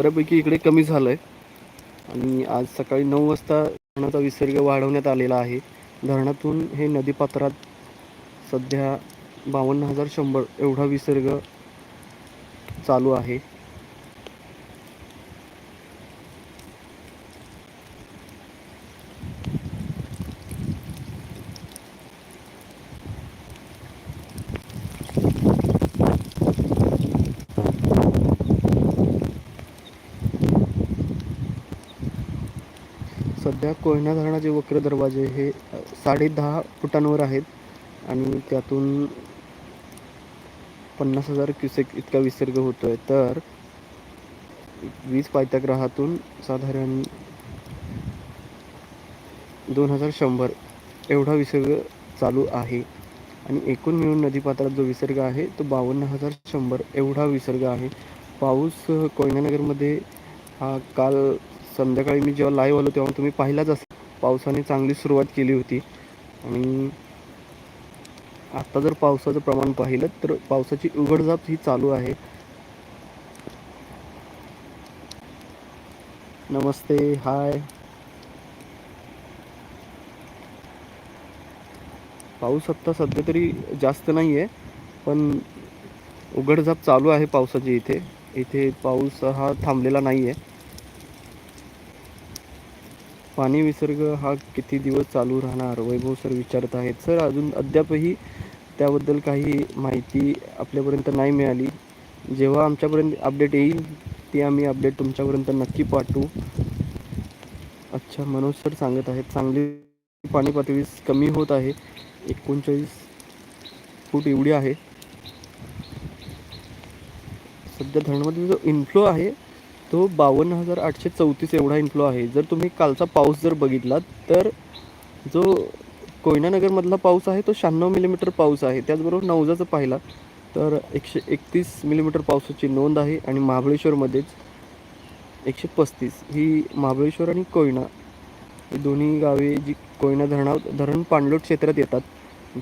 बऱ्यापैकी इकडे कमी झालं आहे आणि आज सकाळी नऊ वाजता धरणाचा विसर्ग वाढवण्यात आलेला आहे. धरणातून हे नदीपात्रात सध्या बावन्न हजार शंभर एवढा विसर्ग चालू आहे. सध्या कोयना धरणाचे वक्र दरवाजे हे साडे दहा फुटांवर आहेत आणि त्यातून पन्नास हजार क्युसेक इतका विसर्ग होतो आहे तर वीज पायथ्याग्रहातून साधारण दोन हजार शंभर एवढा विसर्ग चालू आहे. आणि एकूण मिळून नदीपात्रात जो विसर्ग आहे तो बावन्न हजार शंभर एवढा विसर्ग आहे. पाऊस कोयनानगरमध्ये हा काल संध्याकाळी मी जेव्हा लाईव्ह आलो तेव्हा तुम्ही पाहिलाच असेल. पावसाने चांगली सुरुवात केली होती. आणि आत्ता जर पावसाचं प्रमाण पाहिलं तर पावसाची उघडझाप ही चालू आहे. नमस्ते हाय पाऊस आत्ता सध्या तरी जास्त नाही आहे पण उघडझाप चालू आहे पावसाची इथे. इथे पाऊस हा थांबलेला नाही आहे पाणी विसर्ग हा किती दिवस चालू राहणार? वैभव सर विचारत आहेत. सर अजून अद्यापही त्याबद्दल काही माहिती आपल्यापर्यंत नाही मिळाली. जेव्हा आमच्यापर्यंत अपडेट येईल ती आम्ही अपडेट तुमच्यापर्यंत नक्की पाठवू. अच्छा मनोज सर सांगत आहेत. चांगली पाणी पातळी कमी होत आहे. एकोणचाळीस फूट एवढी आहे. सध्या धरणामध्ये जो इन्फ्लो आहे तो बावन्न हजार आठशे चौतीस एवढा इन्फ्लो आहे. जर तुम्ही कालचा पाऊस जर बघितला तर जो कोयनानगरमधला पाऊस आहे तो शहाण्णव मिलीमीटर पाऊस आहे. त्याचबरोबर नवजाचं पाहिला तर एकशे एकतीस मिलीमीटर पावसाची नोंद आहे आणि महाबळेश्वरमध्येच एकशे पस्तीस. ही महाबळेश्वर आणि कोयना ही दोन्ही गावे जी कोयना धरणा धरण पाणलोट क्षेत्रात येतात.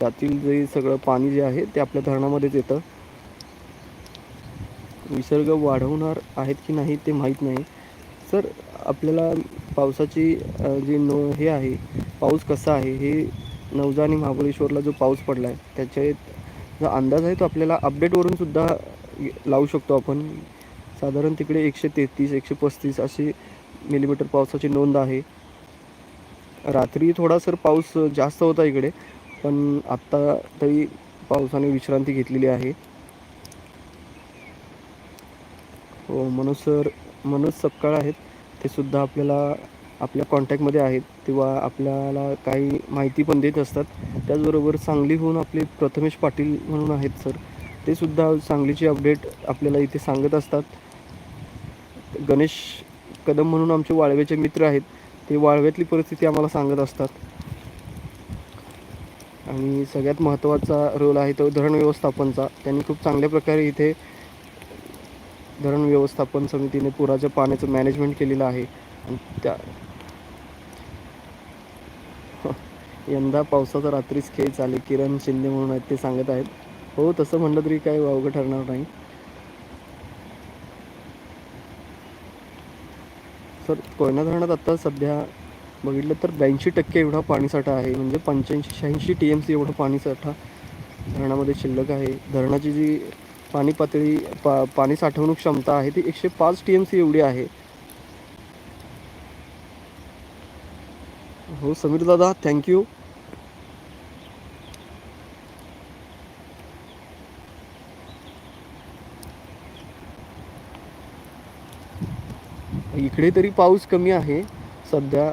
त्यातील जे सगळं पाणी जे आहे ते आपल्या धरणामध्येच येतं. विसर्ग वाढवणार आहेत की नाही ते माहीत नाही. सर आपल्याला पावसाची जी नो हे आहे पाऊस कसा आहे हे नवजा आणि महाबळेश्वरला जो पाऊस पडला आहे त्याच्या जो अंदाज आहे तो आपल्याला अपडेटवरून सुद्धा लावू शकतो आपण. साधारण तिकडे एकशे तेहतीस एकशे पस्तीस अशी मिलीमीटर पावसाची नोंद आहे. रात्री थोडा सर पाऊस जास्त होता इकडे पण आत्ता तरी पावसाने विश्रांती घेतलेली आहे हो मनोज सर मनोज सपकाळ आहेत. ते सुद्धा आपल्याला आपल्या कॉन्टॅक्टमध्ये आहेत किंवा आपल्याला काही माहिती पण देत असतात. त्याचबरोबर सांगलीहून आपले प्रथमेश पाटील म्हणून आहेत सर ते सुद्धा सांगलीची अपडेट आपल्याला इथे सांगत असतात. गणेश कदम म्हणून आमचे वाळव्याचे मित्र आहेत. ते वाळव्यातली परिस्थिती आम्हाला सांगत असतात. आणि सगळ्यात महत्त्वाचा रोल आहे तो धरण व्यवस्थापनचा. त्यांनी खूप चांगल्या प्रकारे इथे धरण व्यवस्थापन समितीने पुराच्या पाण्याचं मॅनेजमेंट केलेलं आहे. आणि त्या यंदा पावसाचा रात्रीच खेळ चाले किरण शिंदे म्हणून आहेत ते सांगत आहेत. हो तसं म्हणलं तरी काय वावगं ठरणार नाही. सर कोयना धरणात आता सध्या बघितलं तर ब्याऐंशी टक्के एवढा पाणीसाठा आहे. म्हणजे पंच्याऐंशी शहाऐंशी टी एम सी एवढा पाणीसाठा धरणामध्ये शिल्लक आहे. धरणाची जी पाणी पातळी, पा, पाणी साठवणूक क्षमता आहे ती एकशे पाच टी एम सी एवढी आहे. हो, समीर दादा थँक्यू इकडे तरी पाऊस कमी आहे. सध्या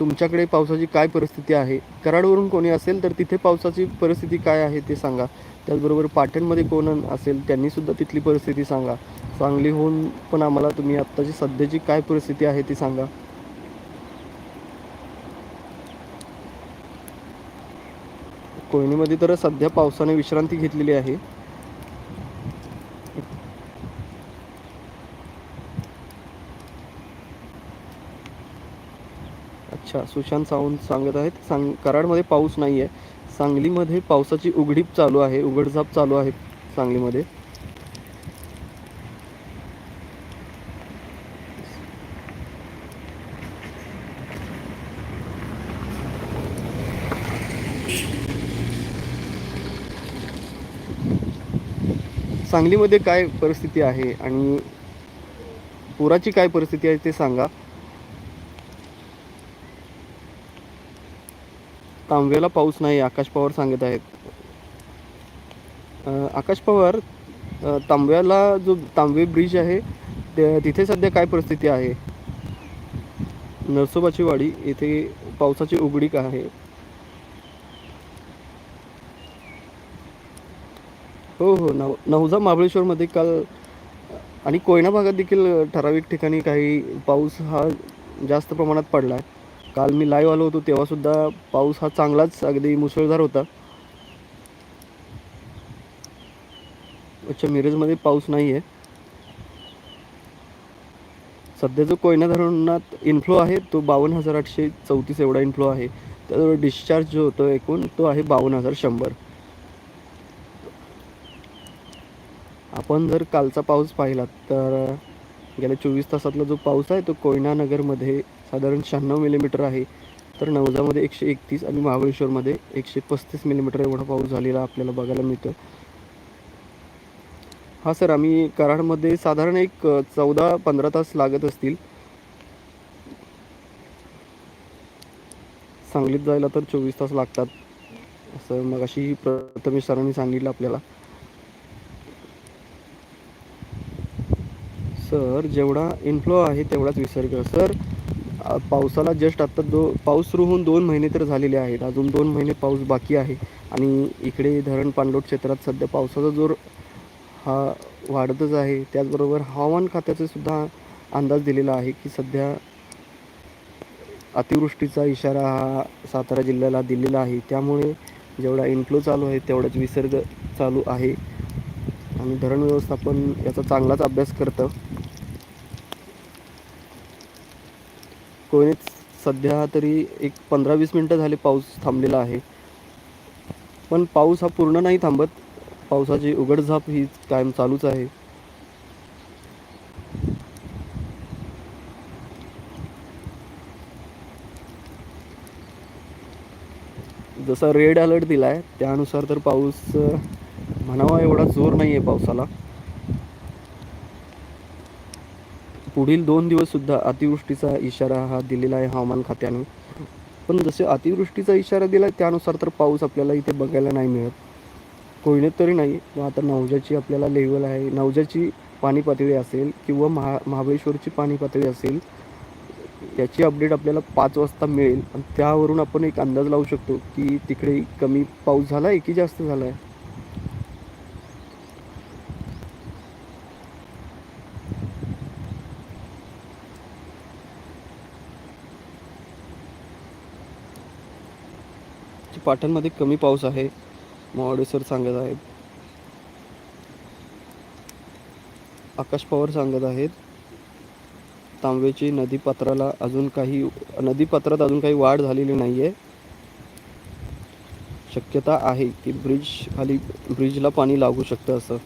तुमच्याकडे पावसाची काय परिस्थिती आहे? कराडवरून कोणी असेल तर तिथे पावसाची परिस्थिती काय आहे ते सांगा. त्याचबरोबर पाटणमध्ये कोण असेल त्यांनीसुद्धा तिथली परिस्थिती सांगा. सांगलीहून पण आम्हाला तुम्ही आत्ताची सध्याची काय परिस्थिती आहे ती सांगा. कोयनीमध्ये तर सध्या पावसाने विश्रांती घेतलेली आहे. अच्छा सुशांत सावंत सांगत आहेत सांग कराडमध्ये पाऊस नाही आहे सांगलीमध्ये पावसाची उघडीप चालू आहे उघडझाप चालू आहे सांगलीमध्ये. सांगलीमध्ये काय परिस्थिती आहे आणि पुराची काय परिस्थिती आहे ते सांगा. तांब्याला पाऊस नाही आकाश पवार सांगत आहेत. आकाश पवार तांब्याला जो तांबे ब्रिज आहे तिथे सध्या काय परिस्थिती आहे? नरसोबाची वाडी येथे पावसाची उघडीक आहे? हो हो नव नवजा महाबळेश्वरमध्ये काल आणि कोयना भागात देखील ठराविक ठिकाणी काही पाऊस हा जास्त प्रमाणात पडला आहे काल मी लाईव्ह आलो होतो तेव्हासुद्धा पाऊस हा चांगलाच अगदी मुसळधार होता. अच्छा मिरजमध्ये पाऊस नाही आहे सध्या जो कोयना धरणात इन्फ्लो आहे तो बावन्न हजार आठशे चौतीस एवढा इन्फ्लो आहे. त्याजवळ डिस्चार्ज जो होतो एकूण तो आहे बावन्न हजार शंभर. आपण जर कालचा पाऊस पाहिला तर गेल्या चोवीस तासातला जो पाऊस आहे तो कोयना नगरमध्ये साधारण शहाण्णव मिलीमीटर आहे. तर नवजामध्ये एकशे एकतीस आणि महाबळेश्वरमध्ये एकशे पस्तीस मिलीमीटर एवढा पाऊस झालेला आपल्याला बघायला मिळतो हां सर आम्ही कराडमध्ये साधारण एक चौदा पंधरा तास लागत असतील. सांगलीत जायला तर चोवीस तास लागतात असं मगाशी प्रथमेश सरांनी सांगितलं आपल्याला. सर जेवढा इन्फ्लो आहे तेवढाच विसर्ग. सर पावसाला जस्ट आत्ता दो पाऊस सुरू होऊन दोन महिने तर झालेले आहेत. अजून दोन महिने पाऊस बाकी आहे. आणि इकडे धरण पाणलोट क्षेत्रात सध्या पावसाचा जोर हा वाढतच आहे. त्याचबरोबर हवामान खात्याचा सुद्धा अंदाज दिलेला आहे की सध्या अतिवृष्टीचा इशारा हा सातारा जिल्ह्याला दिलेला आहे. त्यामुळे जेवढा इन्फ्लो चालू आहे तेवढाच विसर्ग चालू आहे. आणि धरण व्यवस्थापन याचा चांगलाच अभ्यास करतं. कोणीच सध्या तरी एक पंधरा वीस मिनटं झाले पाऊस थांबलेला आहे. पण पाऊस हा पूर्ण नाही थांबत. पावसाची उघडझाप ही कायम चालूच आहे. जसा रेड अलर्ट दिला आहे त्यानुसार तर पाऊस म्हणावा एवढा जोर नाही आहे पावसाला. पुढील दोन दिवससुद्धा अतिवृष्टीचा इशारा हा दिलेला आहे हवामान खात्याने. पण जसे अतिवृष्टीचा इशारा दिला त्यानुसार तर पाऊस आपल्याला इथे बघायला नाही मिळत. कोयनेत तरी नाही पण आता नवजाची आपल्याला लेवल आहे. नवजाची पाणी पातळी असेल किंवा महा महाबळेश्वरची पाणी पातळी असेल याची अपडेट आपल्याला पाच वाजता मिळेल. आणि त्यावरून आपण एक अंदाज लावू शकतो की तिकडे कमी पाऊस झाला आहे की जास्त झाला आहे पाटणमध्ये कमी पाऊस आहे मोवाडे सर सांगत आहेत. आकाश पवार सांगत आहेत तांब्याची नदीपात्राला अजून काही नदीपात्रात अजून काही वाढ झालेली नाही आहे शक्यता आहे की ब्रिज खाली ब्रिजला पाणी लागू शकतं असं.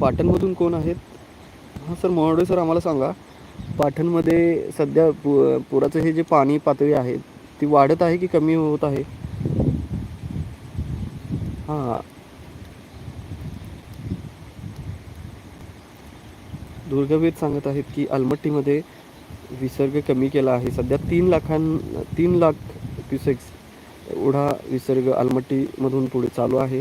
पाटणमधून कोण आहेत? हां सर मोहडे सर आम्हाला सांगा. पाठणमध्ये सध्या पु पुराचं हे जे पाणी पातळी आहे ती वाढत आहे की कमी होत आहे? हां. दुर्गवेद सांगत आहेत की अलमट्टीमध्ये विसर्ग कमी केला आहे. सध्या तीन लाखां तीन लाख क्युसेक्स एवढा विसर्ग अलमट्टीमधून पुढे चालू आहे.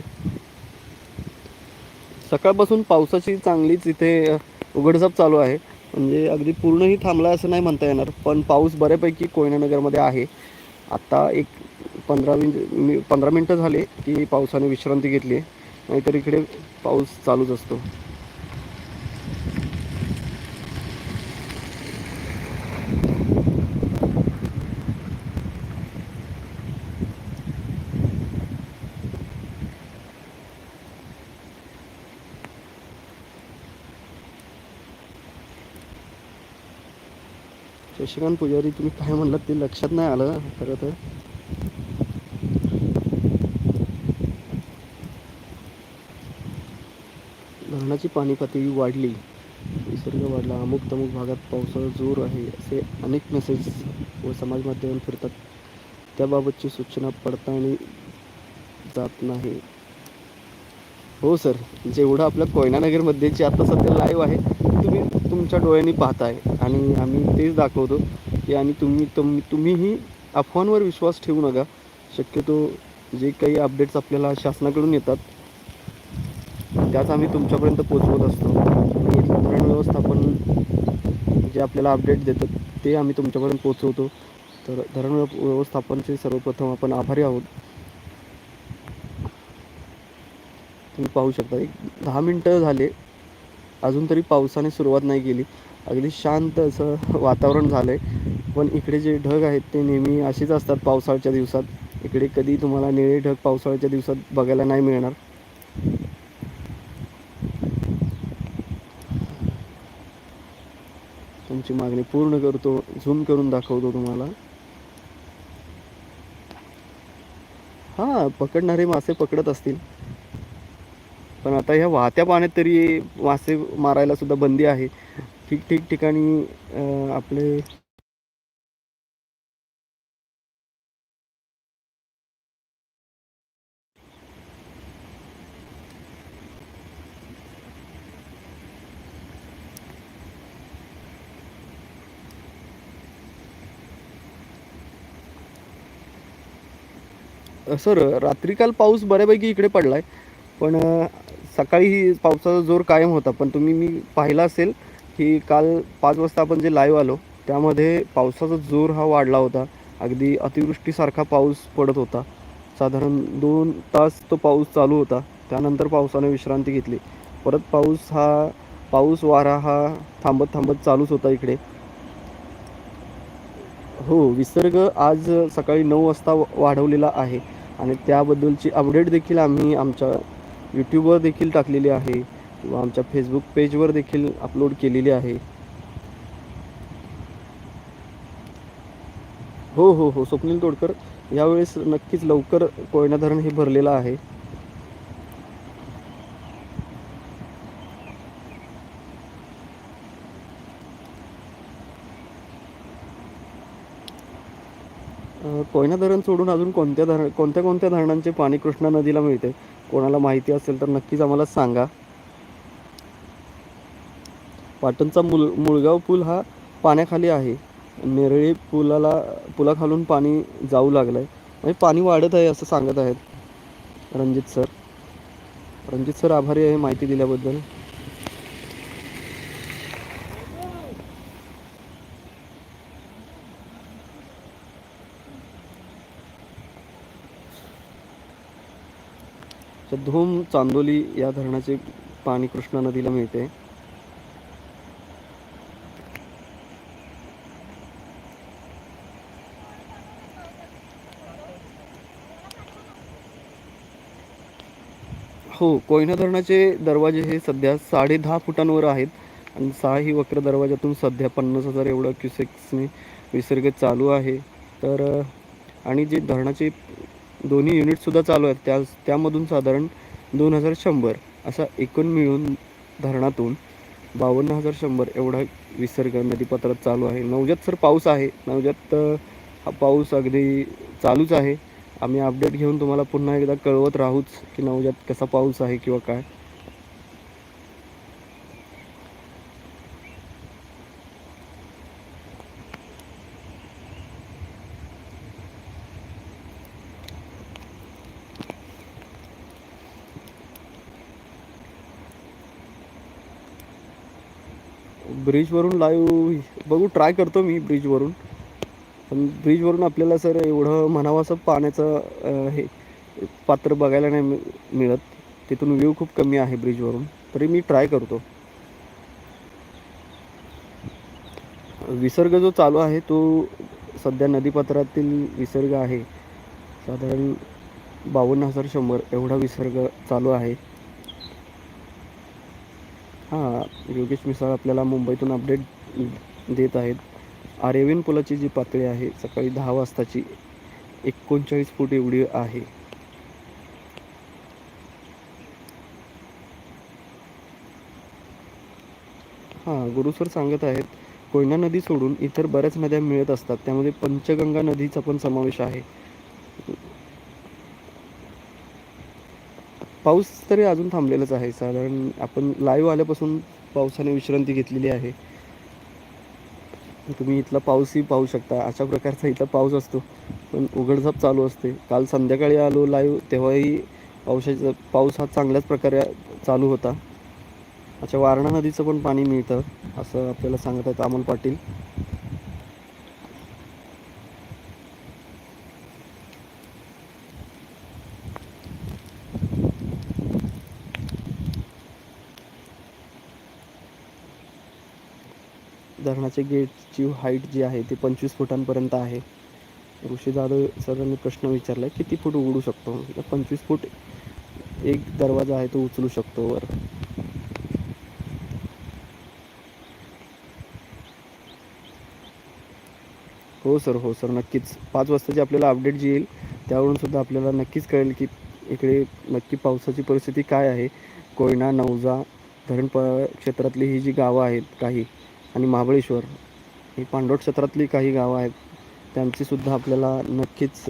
सकाळपासून पावसाची चांगलीच इथे उघडझाप चालू आहे. म्हणजे अगदी पूर्णही थांबला असं नाही म्हणता येणार पण पाऊस बऱ्यापैकी कोयनानगरमध्ये आहे. आत्ता एक पंधरा मिन पंधरा मिनटं झाले की पावसाने विश्रांती घेतली नाहीतर इकडे पाऊस चालूच असतो. शशिकांत पुजारी तुम्ही काय म्हणलात ते लक्षात नाही आलं. खरं तर. धरणाची पाणी पातळी वाढली. निसर्ग वाढला. अमुक तमुक भागात पावसाळा जोर आहे असे अनेक मेसेज व समाज माध्यमांवर फिरतात. त्याबाबतची सूचना पडताळणी जात नाही. हो सर. जेवढं आपल्या कोयनानगरमध्ये जे आता सध्या लाईव्ह आहे तुम्ही तुमच्या डोळ्यांनी पाहताय. आणि आम्ही तेच दाखवतो की आणि तुम्ही तुम तुम्हीही अफवांवर विश्वास ठेवू नका. शक्यतो जे काही अपडेट्स आपल्याला शासनाकडून येतात त्याच आम्ही तुमच्यापर्यंत पोचवत असतो. इथलं धरण व्यवस्थापन जे आपल्याला अपडेट देतात ते आम्ही तुमच्यापर्यंत पोचवतो तर धरण व्यव- व्यवस्थापनचे सर्वप्रथम आपण आभारी आहोत. तुम्ही पाहू शकता. एक दहा मिनटं झाले. अजून तरी पावसाने सुरुवात नाही केली. अगदी शांत असं वातावरण झालं आहे पण इकडे जे ढग आहेत ते नेहमी असेच असतात पावसाळ्याच्या दिवसात. इकडे कधी तुम्हाला निळे ढग पावसाळ्याच्या दिवसात बघायला नाही मिळणार. तुमची मागणी पूर्ण करतो झूम करून दाखवतो तुम्हाला. हां पकडणारे मासे पकडत असतील. पण आता ह्या वाहत्या पाण्यात तरी मासे मारायला सुद्धा बंदी आहे. ठीक ठीक ठिकाणी अं, आपले सर रात्री काल पाऊस बऱ्यापैकी इकडे पडलाय. पण अ, सकाळी पावसाचा जोर कायम होता पण तुम्ही मी पाहिला असेल की काल पाच वाजता आपण जे लाईव्ह आलो त्यामध्ये पावसाचा जोर हा वाढला होता. अगदी अतिवृष्टीसारखा पाऊस पडत होता. साधारण दोन तास तो पाऊस चालू होता. त्यानंतर पावसाने विश्रांती घेतली. परत पाऊस हा पाऊस वारा हा थांबत थांबत चालूच होता इकडे. हो विसर्ग आज सकाळी नऊ वाजता वाढवलेला आहे. आणि त्याबद्दलची अपडेट देखील आम्ही आमच्या यूट्यूबवर देखील टाकलेली आहे किंवा आमच्या फेसबुक पेजवर देखील अपलोड केलेली आहे. हो हो हो स्वप्नील तोडकर यावेळेस नक्कीच लवकर कोयना धरण हे भरलेलं आहे. कोयना धरण सोडून अजून कोणत्या धरण कोणत्या कोणत्या धरणांचे पाणी कृष्णा नदीला मिळते? कोणाला माहिती असेल तर नक्कीच आम्हाला सांगा. पाटणचा मुल मुळगाव पूल हा पाण्याखाली आहे. नेरळी पुलाला पुलाखालून पाणी जाऊ लागलं आहे म्हणजे पाणी वाढत आहे असं सांगत आहेत. रणजित सर. रणजित सर आभारी आहे माहिती दिल्याबद्दल. तर धूम चांदोली या धरणाचे पाणी कृष्णा नदीला मिळते. हो कोयना धरणाचे दरवाजे हे सध्या साडे दहा फुटांवर आहेत. आणि सहाही वक्र दरवाजातून सध्या पन्नास हजार एवढं क्युसेक्सने विसर्ग चालू आहे. तर आणि जे धरणाचे दोन्ही युनिटसुद्धा चालू आहेत. त्या त्यामधून साधारण दोन हजार शंभर असा एकूण मिळून धरणातून बावन्न हजार शंभर एवढा विसर्ग नदीपात्रात चालू आहे. नवजात सर पाऊस आहे. नवजात हा पाऊस अगदी चालूच आहे. आम्ही अपडेट घेऊन तुम्हाला पुन्हा एकदा कळवत राहूच की नवजात कसा पाऊस आहे किंवा काय. ब्रिजवरून लाईव्ह बघू ट्राय करतो मी ब्रिजवरून. पण ब्रिजवरून आपल्याला सर एवढं म्हणावं असं पाण्याचं हे पात्र बघायला नाही मिळत. तिथून व्ह्यू खूप कमी आहे ब्रिजवरून. तरी मी ट्राय करतो. विसर्ग जो चालू आहे तो सध्या नदीपात्रातील विसर्ग आहे. साधारण बावन्न हजार शंभर एवढा विसर्ग चालू आहे. हां योगेश मिसाळ आपल्याला मुंबईतून अपडेट देत आहेत. आरेविन पुलाची जी पातळी आहे सकाळी दहा वाजताची एकोणचाळीस फूट एवढी आहे. हां गुरु सर सांगत आहेत कोयना नदी सोडून इतर बऱ्याच नद्या मिळत असतात. त्यामध्ये पंचगंगा नदीचा पण समावेश आहे. पाऊस तरी अजून थांबलेलाच आहे. साधारण आपण लाईव्ह आल्यापासून पावसाने विश्रांती घेतलेली आहे. तुम्ही इथला पाऊसही पाहू शकता. अशा प्रकारचा इथला पाऊस असतो. पण उघडझाप चालू असते. काल संध्याकाळी आलो लाईव्ह तेव्हाही पावसाचा पाऊस हा चांगल्याच प्रकारे चालू होता. अच्छा वारणा नदीचं पण पाणी मिळतं असं आपल्याला सांगत आहेत अमोल पाटील. धरणाच्या गेटची हाईट जी आहे ती पंचवीस फुटांपर्यंत आहे. ऋषी जाधव सरांनी प्रश्न विचारला आहे किती फूट उघडू शकतो? पंचवीस फूट एक दरवाजा आहे तो उचलू शकतो वर. हो सर हो सर नक्कीच. पाच वाजताची आपल्याला अपडेट जी येईल त्यावरून सुद्धा आपल्याला नक्कीच कळेल की इकडे नक्की पावसाची परिस्थिती काय आहे. कोयना नवजा धरण प क्षेत्रातली ही जी गावं आहेत काही आणि महाबळेश्वर ही पांडवट क्षेत्रातली काही गावं आहेत. त्यांची सुद्धा आपल्याला नक्कीच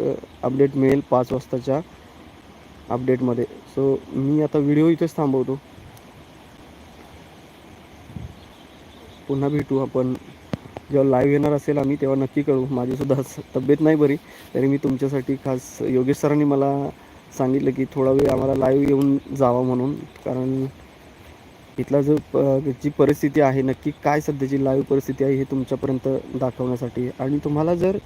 अपडेट मिळेल पाच वाजताच्या अपडेटमध्ये सो मी आता व्हिडिओ इथेच थांबवतो. पुन्हा भेटू आपण. जेव्हा लाईव्ह येणार असेल आम्ही तेव्हा नक्की करू. माझीसुद्धा तब्येत नाही बरी तरी मी तुमच्यासाठी खास योगेश सरांनी मला सांगितलं की थोडा वेळ आम्हाला लाईव्ह येऊन जावा म्हणून. कारण इथला जो जी परिस्थिती आहे नक्की काय सध्याची लाईव्ह परिस्थिती आहे हे तुमच्यापर्यंत दाखवण्यासाठी. आणि तुम्हाला जर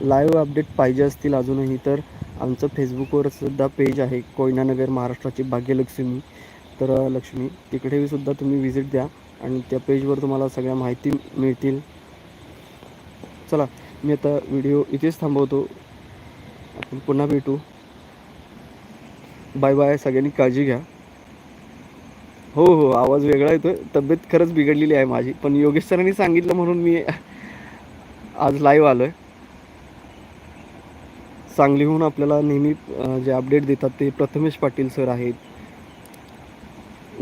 लाईव्ह अपडेट पाहिजे असतील अजूनही तर आमचं फेसबुकवर सुद्धा पेज आहे कोयनानगर महाराष्ट्राची भाग्यलक्ष्मी. तर लक्ष्मी तिकडेही सुद्धा तुम्ही व्हिजिट द्या आणि त्या पेजवर तुम्हाला सगळ्या माहिती मिळतील. चला मी आता व्हिडिओ इथेच थांबवतो. आपण पुन्हा भेटू. बाय बाय सगळ्यांनी काळजी घ्या. हो हो आवाज वेगळा येतोय. तब्येत खरंच बिघडलेली आहे माझी. पण योगेश सरांनी सांगितलं म्हणून मी आज लाईव्ह आहे सांगलीहून आपल्याला नेहमी जे अपडेट देतात ते प्रथमेश पाटील सर आहेत.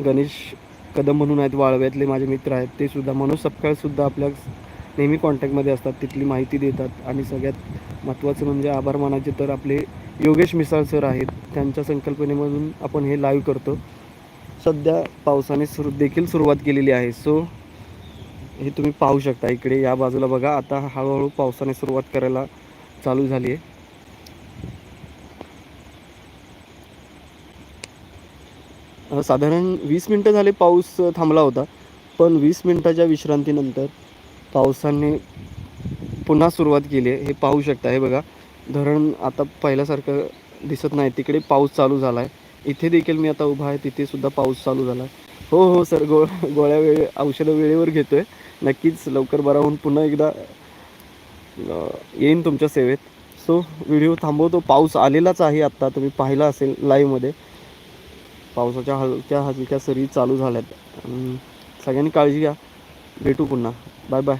गणेश कदम म्हणून आहेत वाळव्यातले माझे मित्र आहेत ते सुद्धा मनोज सपकाळसुद्धा आपल्या नेहमी कॉन्टॅक्टमध्ये असतात तिथली माहिती देतात. आणि सगळ्यात महत्त्वाचं म्हणजे आभार मानायचे तर आपले योगेश मिसाळ सर आहेत. त्यांच्या संकल्पनेमधून आपण हे लाईव्ह करतो. सध्या पावसाने सुरू देखील सुरुवात केलेली आहे. सो हे तुम्ही पाहू शकता इकडे या बाजूला बघा. आता हळूहळू पावसाने सुरुवात करायला चालू झाली आहे. साधारण वीस मिनटं झाले पाऊस थांबला होता. पण वीस मिनटाच्या विश्रांतीनंतर पावसाने पुन्हा सुरुवात केली आहे. हे पाहू शकता हे बघा. धरण आता पहिल्यासारखं दिसत नाही. तिकडे पाऊस चालू झाला आहे इथे देखील मी आता उभा आहे तिथे सुद्धा पाऊस चालू झाला. आहे हो हो सर गो गोळ्या वेळे औषधं वेळेवर घेतो आहे नक्कीच लवकर बरा होऊन पुन्हा एकदा येईन तुमच्या सेवेत. सो व्हिडिओ थांबवतो. पाऊस आलेलाच आहे आत्ता तुम्ही पाहिला असेल लाईव्हमध्ये पावसाच्या हलक्या हलक्या सरी चालू झाल्यात. सगळ्यांनी काळजी घ्या. भेटू पुन्हा. Bye bye